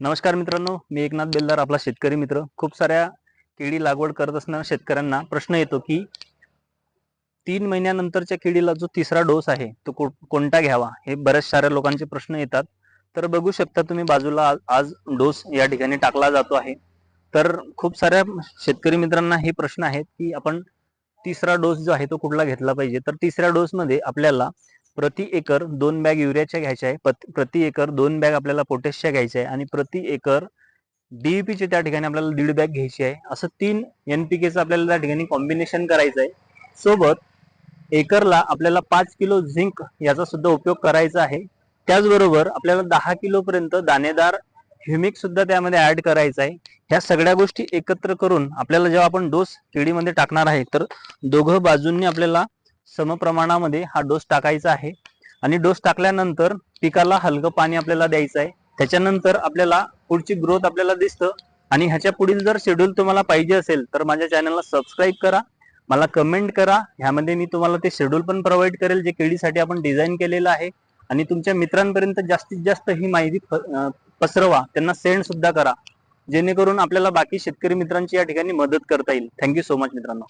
नमस्कार मित्रांनो मी एकनाथ बेलदार आपला शेतकरी मित्र. खूप साऱ्या केळी लागवड करत असणाऱ्या शेतकऱ्यांना प्रश्न येतो की तीन महिन्यानंतरच्या केळीला जो तिसरा डोस आहे तो कोणता घ्यावा? हे बऱ्याच साऱ्या लोकांचे प्रश्न येतात. तर बघू शकता तुम्ही बाजूला आज- आज डोस या ठिकाणी टाकला जातो आहे. तर खूप साऱ्या शेतकरी मित्रांना हे प्रश्न आहेत की आपण तिसरा डोस जो आहे तो कुठला घेतला पाहिजे? तर तिसऱ्या डोस मध्ये आपल्याला प्रति एकर दोन बॅग युरियाच्या घ्यायच्या आहे. पत- प्रति एकर दोन बॅग आपल्याला पोटॅशच्या घ्यायच्या आहे. आणि प्रति एकर DAP त्या ठिकाणी आपल्याला दीड बॅग घ्यायची आहे. असं तीन एनपीकेचं आपल्याला त्या ठिकाणी कॉम्बिनेशन करायचं आहे. सोबत एकरला आपल्याला पाच किलो झिंक याचा सुद्धा उपयोग करायचा आहे. त्याचबरोबर आपल्याला दहा किलोपर्यंत दाणेदार ह्युमिक सुद्धा त्यामध्ये ऍड करायचा आहे. ह्या सगळ्या गोष्टी एकत्र करून आपल्याला जेव्हा आपण डोस केळीमध्ये टाकणार आहे तर दोघं बाजूंनी आपल्याला समप्रमाणामध्ये हा डोस टाकायचा आहे. आणि डोस टाकल्यानंतर पिकाला हलकं पाणी आपल्याला द्यायचं आहे. त्याच्यानंतर आपल्याला पुढची ग्रोथ आपल्याला दिसतं. आणि ह्याच्या पुढील जर शेड्यूल तुम्हाला पाहिजे असेल तर माझ्या चॅनलला सबस्क्राईब करा. मला कमेंट करा. ह्यामध्ये मी तुम्हाला ते शेड्यूल पण प्रोव्हाइड करेल जे केळीसाठी आपण डिझाईन केलेलं आहे. आणि तुमच्या मित्रांपर्यंत जास्तीत जास्त ही माहिती पसरवा. त्यांना सेंड सुद्धा करा. जेणेकरून आपल्याला बाकी शेतकरी मित्रांची या ठिकाणी मदत करता येईल. थँक्यू सो मच मित्रांनो.